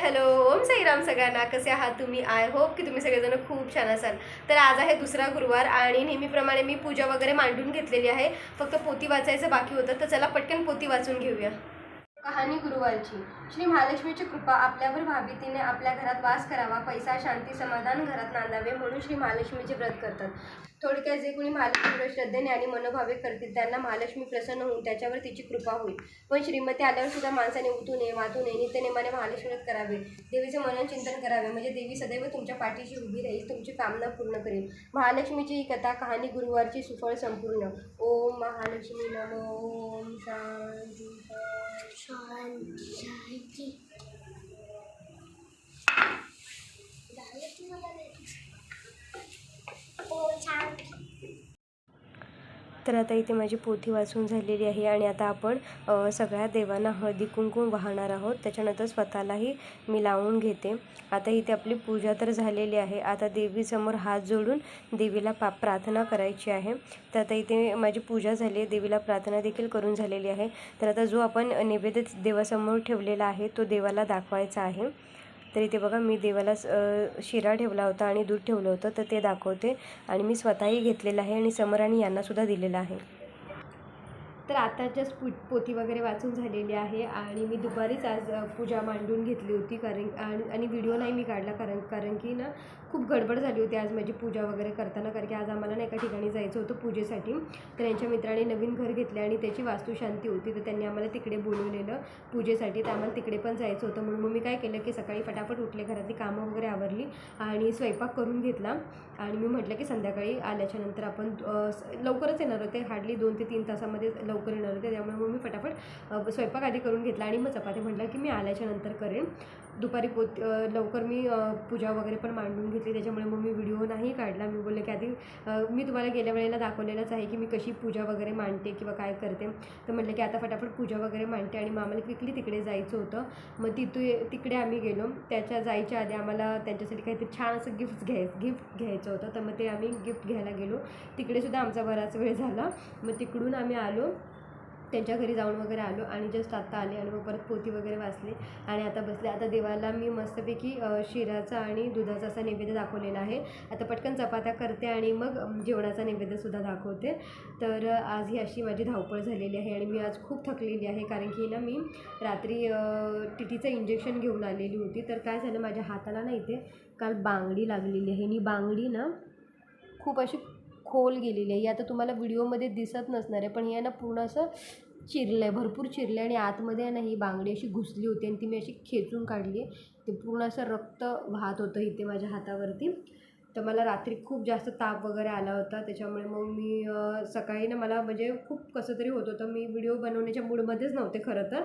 Hello Om Sairam सगळ्यांना. कसे आहात तुम्ही? आय होप की तुम्ही सगळेजण खूप छान असाल. तर आज आहे दुसरा गुरुवार आणि नेहमीप्रमाणे मी पूजा वगैरे मांडून घेतलेली आहे. फक्त पोती वाचायचं बाकी होतं. तर चला पटकन पोती वाचून घेऊया. कहाणी गुरुवारची. श्री महालक्ष्मीची कृपा आपल्यावर व्हावी तिने आपल्या घरात वास करावा पैसा शांती समाधान घरात नांदावे म्हणून श्री महालक्ष्मीचे व्रत करतात. थोडक्यात जे कोणी महालक्ष्मीवर श्रद्धेने आणि मनोभावे करतील त्यांना महालक्ष्मी प्रसन्न होऊन त्याच्यावर तिची कृपा होईल. पण श्रीमती आल्यावर सुद्धा माणसाने उठू नये वाचू नये नित्यनेमाने महालक्ष्मी करावे. देवीचे मनन चिंतन करावे. म्हणजे देवी सदैव तुमच्या पाठीशी उभी राहील तुमची कामना पूर्ण करेल. महालक्ष्मीची ही कथा कहाणी गुरुवारची सुफळ संपूर्ण. ओम महालक्ष्मी नमो. ओम शांती. शांती. शांती ओ शांती तर आता इथे माझी पोथी वाचून झालेली आहे आणि आता आपण सगळ्या देवांना हळदी कुंकू वाहणार आहोत. त्याच्यानंतर स्वतःलाही मी लावून घेते. आता इथे आपली पूजा तर झालेली आहे. आता देवीसमोर हात जोडून देवीला पा प्रार्थना करायची आहे. तर आता इथे माझी पूजा झाली आहे. देवीला प्रार्थना देखील करून झालेली आहे. तर आता जो आपण नैवेद्य देवासमोर ठेवलेला आहे तो देवाला दाखवायचा आहे. तर इथे बघा मी देवाला शिरा ठेवला होता आणि दूध ठेवलं होतं तर ते दाखवते. आणि मी स्वतःही घेतलेलं आहे आणि समर आणि यांनासुद्धा दिलेलं आहे. तर आता जस्ट पु पोती वगैरे वाचून झालेली आहे आणि मी दुपारीच आज पूजा मांडून घेतली होती कारण आणि आणि व्हिडिओ नाही मी काढला कारण कारण की ना खूप गडबड झाली होती आज माझी पूजा वगैरे करताना कारण की आज आम्हाला ना एका ठिकाणी जायचं होतं पूजेसाठी. तर यांच्या मित्राने नवीन घर घेतले आणि त्याची वास्तुशांती होती. तर त्यांनी आम्हाला तिकडे बोलवलेलं पूजेसाठी. तर आम्हाला तिकडे पण जायचं होतं म्हणून मग मी काय केलं की सकाळी फटाफट उठले घरातली कामं वगैरे आवरली आणि स्वयंपाक करून घेतला. आणि मी म्हटलं की संध्याकाळी आल्याच्यानंतर आपण लवकरच येणार होते. हार्डली दोन ते तीन तासामध्ये लवकर येणार होते. त्यामुळे मग मी फटाफट स्वयंपाक आधी करून घेतला आणि मग चपाती म्हटलं की मी आल्याच्यानंतर करेन. दुपारी पोत लवकर मी पूजा वगैरे पण मांडून घेतली. त्याच्यामुळे मग मी व्हिडिओ नाही काढला. मी बोलले की आधी मी तुम्हाला गेल्या वेळेला दाखवलेलंच आहे की मी कशी पूजा वगैरे मांडते किंवा काय करते. तर म्हटलं की आता फटाफट पूजा वगैरे मांडते आणि मग आम्हाला क्विकली तिकडे जायचं होतं. मग तिथू तिकडे आम्ही गेलो. त्याच्या जायच्या आधी आम्हाला त्यांच्यासाठी काहीतरी छान असं गिफ्ट घ्याय गिफ्ट घ्यायचं होतं. तर मग ते आम्ही गिफ्ट घ्यायला गेलो. तिकडेसुद्धा आमचा बराच वेळ झाला. मग तिकडून आम्ही आलो. त्यांच्या घरी जाऊन वगैरे आलो आणि जस्ट आत्ता आले आणि मग परत पोती वगैरे वाचले आणि आता बसले. आता देवाला मी मस्तपैकी शिराचा आणि दुधाचा असा नैवेद्य दाखवलेला आहे. आता पटकन चपात्या करते आणि मग जेवणाचा नैवेद्यसुद्धा दाखवते. तर आज ही अशी माझी धावपळ झालेली आहे आणि मी आज खूप थकलेली आहे कारण की ना मी रात्री टी टीचं इंजेक्शन घेऊन आलेली होती. तर काय झालं माझ्या हाताला ना इथे काल बांगडी लागलेली आहे. आणि बांगडी ना खूप अशी खोल गेलेली आहे. ही आता तुम्हाला व्हिडिओमध्ये दिसत नसणार आहे पण हे ना पूर्ण असं चिरलं आहे भरपूर चिरलं आहे आणि आतमध्ये आहे ना ही बांगडी अशी घुसली होती आणि ती मी अशी खेचून काढली आहे. ते पूर्ण असं रक्त वाहत होतं इथे माझ्या हातावरती. तर मला रात्री खूप जास्त ताप वगैरे आला होता त्याच्यामुळे मग मी सकाळी ना मला म्हणजे खूप कसं तरी होत होतं. मी व्हिडिओ बनवण्याच्या मूडमध्येच नव्हते खरं तर.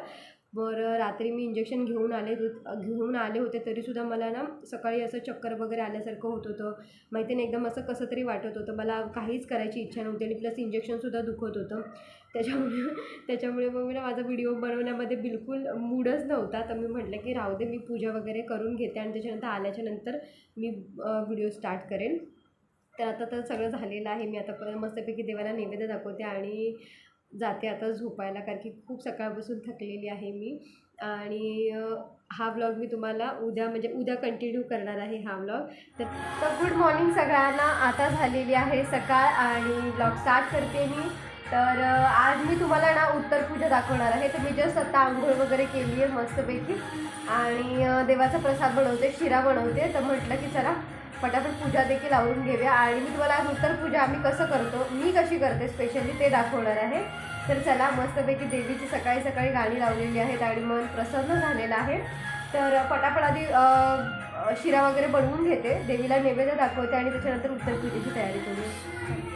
बरं रात्री मी इंजेक्शन घेऊन आले घेऊन आले होते तरीसुद्धा मला ना सकाळी असं चक्कर वगैरे आल्यासारखं होत होतं. माहिती नाही एकदम असं कसं तरी वाटत होतं. मला काहीच करायची इच्छा नव्हती आणि प्लस इंजेक्शनसुद्धा दुखत होतं. त्याच्यामुळे त्याच्यामुळे मग मी ना माझा व्हिडिओ बनवण्यामध्ये बिलकुल मूडच नव्हता. तर मी म्हटलं की राहू दे मी पूजा वगैरे करून घेते आणि त्याच्यानंतर आल्याच्यानंतर मी व्हिडिओ स्टार्ट करेन. तर आता तर सगळं झालेलं आहे. मी आता मस्तपैकी देवाला नैवेद्य दाखवते आणि जाते आता झोपायला कारण की खूप सकाळपासून थकलेली आहे मी. आणि हा व्लॉग मी तुम्हाला उद्या म्हणजे उद्या कंटिन्यू करणार आहे हा व्लॉग तर तर गुड मॉर्निंग सगळ्यांना. आता झालेली आहे सकाळ आणि व्लॉग स्टार्ट करते मी. तर आज मी तुम्हाला ना उत्तर पूजा दाखवणार आहे? तर मी जस्ट आता आंघोळ वगैरे केली आहे मस्तपैकी. आणि देवाचा प्रसाद बनवते शिरा बनवते. तर म्हटलं की चला पटापट पूजा देखील आवरून घेऊया. आणि मी तुम्हाला आज उत्तर पूजा आम्ही कसं करतो मी कशी करते स्पेशली ते दाखवणार आहे. तर चला मस्तपैकी देवीची सकाळी सकाळी गाणी लावलेली आहेत आणि मन प्रसन्न झालेलं आहे. तर पटापट आधी शिरा वगैरे बनवून घेते. देवीला नैवेद्य दाखवते आणि त्याच्यानंतर उत्तर पूजेची तयारी करूया.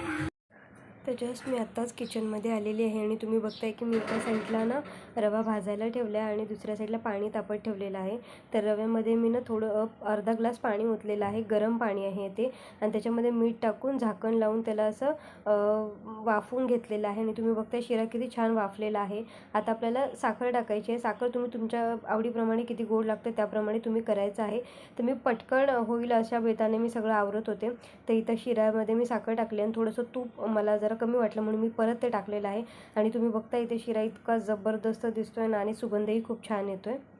तर जस्ट मी आत्ताच किचनमध्ये आलेली आहे आणि तुम्ही बघताय की मी एका साईडला ना रवा भाजायला ठेवला आहे आणि दुसऱ्या साईडला पाणी तापत ठेवलेलं आहे. तर रव्यामध्ये मी ना थोडं अर्धा ग्लास पाणी ओतलेलं आहे गरम पाणी आहे ते आणि त्याच्यामध्ये मीठ टाकून झाकण लावून त्याला असं वाफून वाफवून घेतलेलं आहे. आणि तुम्ही बघताय शिरा किती छान वाफलेला आहे. आता आपल्याला साखर टाकायची आहे. साखर तुम्ही तुमच्या आवडीप्रमाणे किती गोड लागते त्याप्रमाणे तुम्ही करायचं आहे. तर मी पटकन होईल अशा बेताने मी सगळं आवरत होते. तर इथं शिऱ्यामध्ये मी साखर टाकली आणि थोडंसं तूप मला जरा कमी वाटलं म्हणून मी परत ते टाकलेलं आहे. आणि तुम्ही बघता इथे शिरा इतका जबरदस्त दिसतो आहे ना आणि सुगंधही खूप छान येतो आहे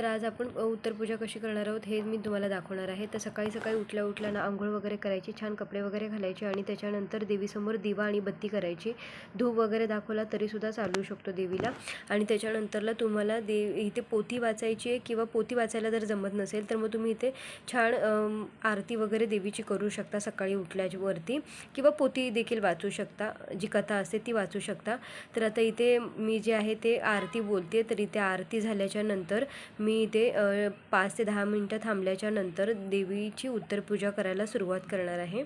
तर आज आपण उत्तरपूजा कशी करणार आहोत हे मी तुम्हाला दाखवणार आहे. तर सकाळी सकाळी उठल्या उठल्या ना आंघोळ वगैरे करायची छान कपडे वगैरे घालायचे आणि त्याच्यानंतर देवीसमोर दिवा आणि बत्ती करायची. धूप वगैरे दाखवला तरीसुद्धा चालू शकतो देवीला. आणि त्याच्यानंतरला तुम्हाला दे इथे पोथी वाचायची आहे किंवा पोथी वाचायला जर जमत नसेल तर मग तुम्ही इथे छान आरती वगैरे देवीची करू शकता सकाळी उठल्यावरती. किंवा पोथी देखील वाचू शकता. जी कथा असते ती वाचू शकता. तर आता इथे मी जे आहे ते आरती बोलते. तर इथे आरती झाल्याच्यानंतर मी मी इथे पाच ते दहा मिनटं थांबल्याच्या नंतर देवीची उत्तरपूजा करायला सुरुवात करणार आहे.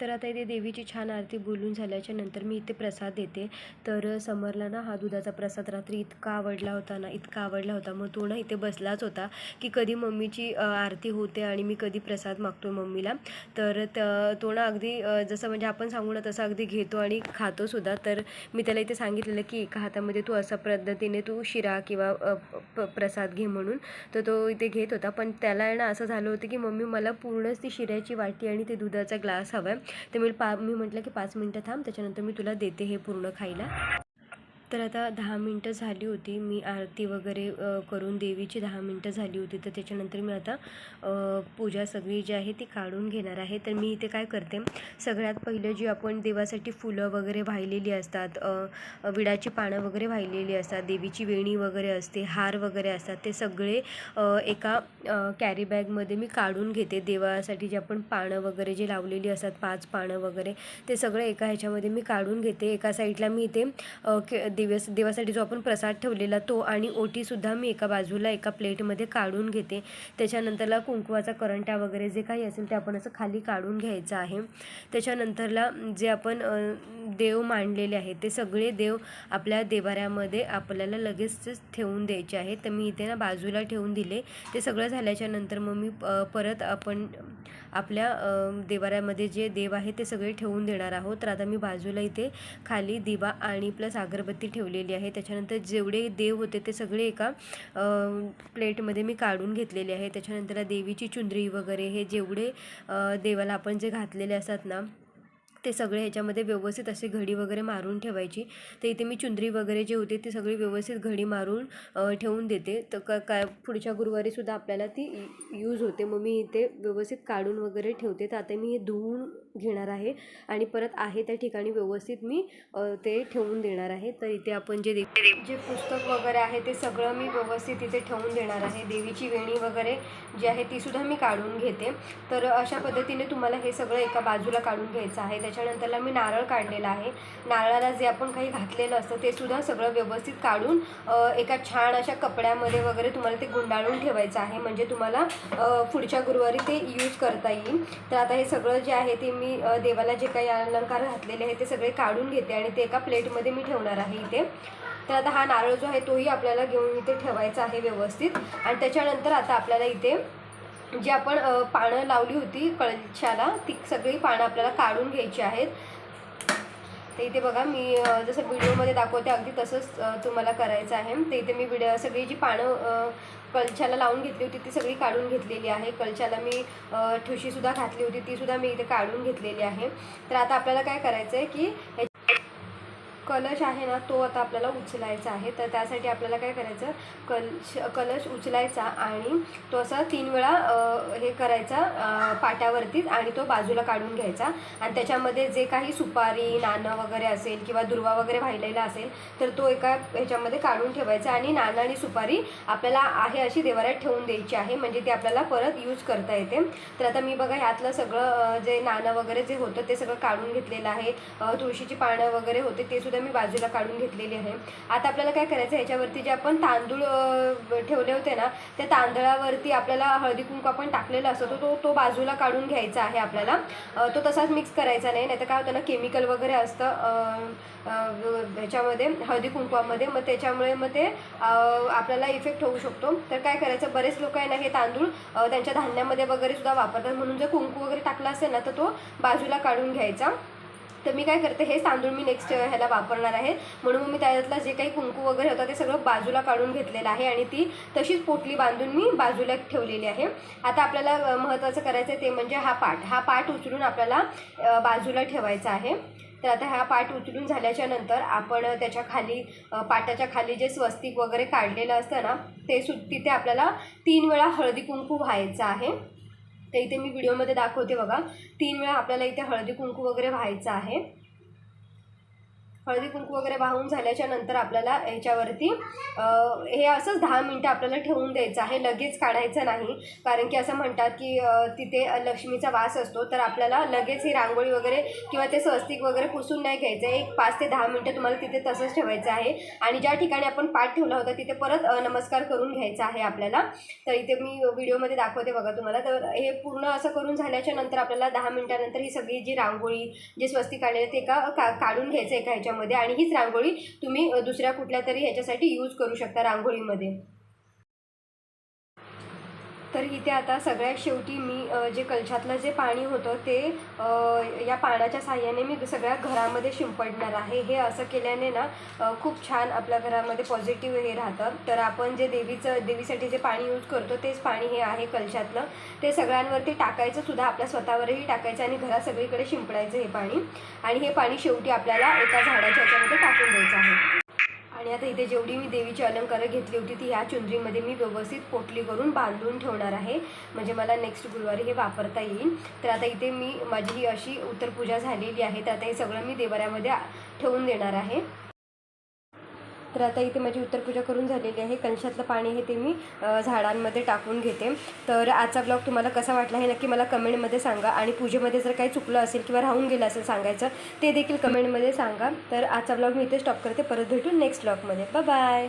तर आता इथे देवीची छान आरती बोलून झाल्याच्यानंतर मी इथे प्रसाद देते. तर समरला ना हा दुधाचा प्रसाद रात्री इतका आवडला होता ना इतका आवडला होता. मग तो ना इथे बसलाच होता की कधी मम्मीची आरती होते आणि मी कधी प्रसाद मागतो मम्मीला. तर त- तो ना अगदी जसं म्हणजे आपण सांगू ना तसं अगदी घेतो आणि खातो सुद्धा. तर मी त्याला इथे सांगितलेलं की एका हातामध्ये तू अशा पद्धतीने तू शिरा किंवा प- प्रसाद घे म्हणून. तर तो इथे घेत होता. पण त्याला आहे ना असं झालं होतं की मम्मी मला पूर्णच ती शिऱ्याची वाटी आणि ते दुधाचा ग्लास हवा आहे. तर मी पा मी म्हटलं की पाच मिनटं थांब त्याच्यानंतर मी तुला देते हे पूर्ण खायला. तर आता दहा मिनटं झाली होती. मी आरती वगैरे करून देवीची दहा मिनटं झाली होती. तर त्याच्यानंतर मी आता पूजा सगळी जी आहे ती काढून घेणार आहे. तर मी इथे काय करते सगळ्यात पहिलं जी आपण देवासाठी फुलं वगैरे वाहिलेली असतात विडाची पानं वगैरे वाहिलेली असतात देवीची वेणी वगैरे असते हार वगैरे असतात ते सगळे एका कॅरी बॅगमध्ये मी काढून घेते. देवासाठी जे आपण पानं वगैरे जे लावलेली असतात पाच पानं वगैरे ते सगळं एका ह्याच्यामध्ये मी काढून घेते. एका साईडला मी इथे के दिवस देवासाठी जो आपण प्रसाद ठेवलेला तो आणि ओटीसुद्धा मी एका बाजूला एका प्लेटमध्ये काढून घेते. त्याच्यानंतरला कुंकवाचा करंट्या वगैरे जे काही असेल ते आपण असं खाली काढून घ्यायचं आहे. त्याच्यानंतरला जे आपण देव मांडलेले आहेत ते सगळे देव आपल्या देवाऱ्यामध्ये आपल्याला लगेचच ठेवून द्यायचे आहेत. तर मी इथे ना बाजूला ठेवून दिले. ते सगळं झाल्याच्यानंतर मग मी परत आपण आपल्या देवाऱ्यामध्ये जे देव आहे ते सगळे ठेवून देणार आहोत. तर आता मी बाजूला इथे खाली दिवा आणि प्लस अगरबत्ती ठेवलेली आहे. त्याच्यानंतर जेवढे देव होते ते सगळे एका प्लेटमध्ये मी काढून घेतलेले आहे. त्याच्यानंतर देवीची चुंदरी वगैरे हे जेवढे देवाला आपण जे घातलेले असतात ना ते सगळे ह्याच्यामध्ये व्यवस्थित असे घडी वगैरे मारून ठेवायची. तर इथे मी चुंदरी वगैरे जे होते ते सगळी व्यवस्थित घडी मारून ठेवून देते. तर का काय पुढच्या गुरुवारीसुद्धा आपल्याला ती यूज होते. मग मी इथे व्यवस्थित काढून वगैरे ठेवते. तर आता मी हे धुवून घेणार आहे. आणि परत आहे त्या ठिकाणी व्यवस्थित मी ते ठेवून देणार आहे. तर इथे आपण जे जे पुस्तक वगैरे आहे ते सगळं मी व्यवस्थित इथे ठेवून देणार आहे. देवीची वेणी वगैरे जी आहे तीसुद्धा मी काढून घेते. तर अशा पद्धतीने तुम्हाला हे सगळं एका बाजूला काढून घ्यायचं आहे. त्याच्यानंतरला मी नारळ काढलेला आहे. नारळाला जे आपण काही घातलेलं असतं ते सुद्धा सगळं व्यवस्थित काढून एका छान अशा कपड्यामध्ये वगैरे तुम्हाला ते गुंडाळून ठेवायचं आहे. म्हणजे तुम्हाला पुढच्या गुरुवारी ते यूज करता येईल. तर आता हे सगळं जे आहे ते मी देवाला जे काही अलंकार घातलेले आहे ते सगळे काढून घेते आणि ते एका प्लेटमध्ये मी ठेवणार आहे इथे. तर आता हा नारळ जो आहे तोही आपल्याला घेऊन इथे ठेवायचा आहे व्यवस्थित. आणि त्याच्यानंतर आता आपल्याला इथे जी आपण पानं लावली होती कळशाला ती सगळी पानं आपल्याला काढून घ्यायची आहेत. तर इथे बघा मी जसं व्हिडिओमध्ये दाखवते अगदी तसंच तुम्हाला करायचं आहे. तर इथे मी व्हिडिओ सगळी जी पानं अ, कलशाला लावून घेतली होती ती सगळी काढून घेतलेली आहे. कलशाला मी ठुशीसुद्धा घातली होती तीसुद्धा मी इथे काढून घेतलेली आहे. तर आता आपल्याला काय करायचं आहे की कलश आहे ना तो आता आपल्याला उचलायचा आहे. तर त्यासाठी आपल्याला काय करायचं? कलश कलश उचलायचा आणि तो असा तीन वेळा हे करायचा अ, पाट्यावरतीच आणि तो बाजूला काढून घ्यायचा. आणि त्याच्यामध्ये जे काही सुपारी नाणं वगैरे असेल किंवा दुर्वा वगैरे वाहिलेला असेल तर तो एका ह्याच्यामध्ये काढून ठेवायचा आणि नाणं आणि सुपारी आपल्याला आहे अशी देवाऱ्यात ठेवून द्यायची आहे. म्हणजे ती आपल्याला परत यूज करता येते. तर आता मी बघा ह्यातलं सगळं जे नाणं वगैरे जे होतं ते सगळं काढून घेतलेलं आहे. तुळशीची पानं वगैरे होते ते सुद्धा मी बाजूला काढून घेतलेली आहे. आता आपल्याला काय करायचं ह्याच्यावरती जे आपण तांदूळ ठेवले होते ना त्या तांदळावरती आपल्याला हळदी कुंकू आपण टाकलेला असतो तो तो तो बाजूला काढून घ्यायचा आहे आपल्याला. तो तसाच मिक्स करायचा नाही नाहीतर काय होतं ना केमिकल वगैरे असतं ह्याच्यामध्ये हळदी कुंकवामध्ये मग त्याच्यामुळे मग ते आपल्याला इफेक्ट होऊ शकतो. तर काय करायचं बरेच लोक आहे ना हे तांदूळ त्यांच्या धान्यामध्ये वगैरे सुद्धा वापरतात. म्हणून जर कुंकू वगैरे टाकला असेल ना तर तो बाजूला काढून घ्यायचा. तर मी काय करते हे तांदूळ मी नेक्स्ट ह्याला वापरणार आहे. म्हणून मी त्याच्यातला जे काही कुंकू वगैरे होता ते सगळं बाजूला काढून घेतलेलं आहे आणि ती तशीच पोटली बांधून मी बाजूला ठेवलेली आहे. आता आपल्याला महत्त्वाचं करायचं आहे ते म्हणजे हा पाठ. हा पाठ उचलून आपल्याला बाजूला ठेवायचा आहे. तर आता हा पाठ उचलून झाल्याच्यानंतर आपण त्याच्याखाली पाटाच्या खाली जे स्वस्तिक वगैरे काढलेलं असतं ना ते सु तिथे आपल्याला तीन वेळा हळदी कुंकू व्हायचं आहे. तर इथे मी व्हिडिओमध्ये दाखवते बघा. तीन वेळा आपल्याला इथे हळदी कुंकू वगैरे व्हायचं आहे. हळदी कुंकू वगैरे वाहून झाल्याच्यानंतर आपल्याला ह्याच्यावरती हे असंच दहा मिनटं आपल्याला ठेवून द्यायचं आहे. लगेच काढायचं नाही. कारण की असं म्हणतात की तिथे लक्ष्मीचा वास असतो तर आपल्याला लगेच ही रांगोळी वगैरे किंवा ते स्वस्तिक वगैरे पुसून नाही घ्यायचं. आहे एक पाच ते दहा मिनटं तुम्हाला तिथे तसंच ठेवायचं आहे. आणि ज्या ठिकाणी आपण पाठ ठेवला होता तिथे परत नमस्कार करून घ्यायचा आहे आपल्याला. तर इथे मी व्हिडिओमध्ये दाखवते बघा तुम्हाला. तर हे पूर्ण असं करून झाल्याच्यानंतर आपल्याला दहा मिनटानंतर ही सगळी जी रांगोळी जे स्वस्तिक काढलेले ते एका का काढून घ्यायचं एका ह्याच्यामध्ये. आणि हीच रांगोळी तुम्ही दुसऱ्या कुठल्या तरी ह्याच्यासाठी यूज करू शकता रांगोळीमध्ये. तर इथे आता सगळ्यात शेवटी मी जे कलशातलं जे पाणी होतं ते या पाण्याच्या साह्याने मी सगळ्या घरामध्ये शिंपडणार आहे. हे असं केल्याने ना खूप छान आपल्या घरामध्ये पॉझिटिव्ह हे राहतं. तर आपण जे देवीचं देवीसाठी जे पाणी यूज करतो तेच पाणी हे आहे कलशातलं. ते सगळ्यांवरती टाकायचं सुद्धा आपल्या स्वतःवरही टाकायचं आणि घरात सगळीकडे शिंपडायचं हे पाणी. आणि हे पाणी शेवटी आपल्याला एका झाडाच्या ह्याच्यामध्ये टाकून द्यायचं आहे. आणि आता इथे जेवढी मी देवीची अलंकारं घेतली होती ती ह्या चुंदरीमध्ये मी व्यवस्थित पोटली करून बांधून ठेवणार आहे. म्हणजे मला नेक्स्ट गुरुवारी हे वापरता येईल. तर आता इथे मी माझी ही अशी उत्तरपूजा झालेली आहे. तर आता हे सगळं मी देवाऱ्यामध्ये ठेवून देणार आहे. तर आता इथे माझी उत्तरपूजा करून झालेली आहे. कलशातलं पाणी हे ते मी झाडांमध्ये टाकून घेते. तर आजचा ब्लॉग तुम्हाला कसा वाटला हे नक्की मला कमेंटमध्ये सांगा आणि पूजेमध्ये जर काही चुकलं असेल किंवा राहून गेलं असेल सांगायचं ते देखील कमेंटमध्ये सांगा. तर आजचा ब्लॉग मी इथे स्टॉप करते. परत भेटून नेक्स्ट ब्लॉगमध्ये बाय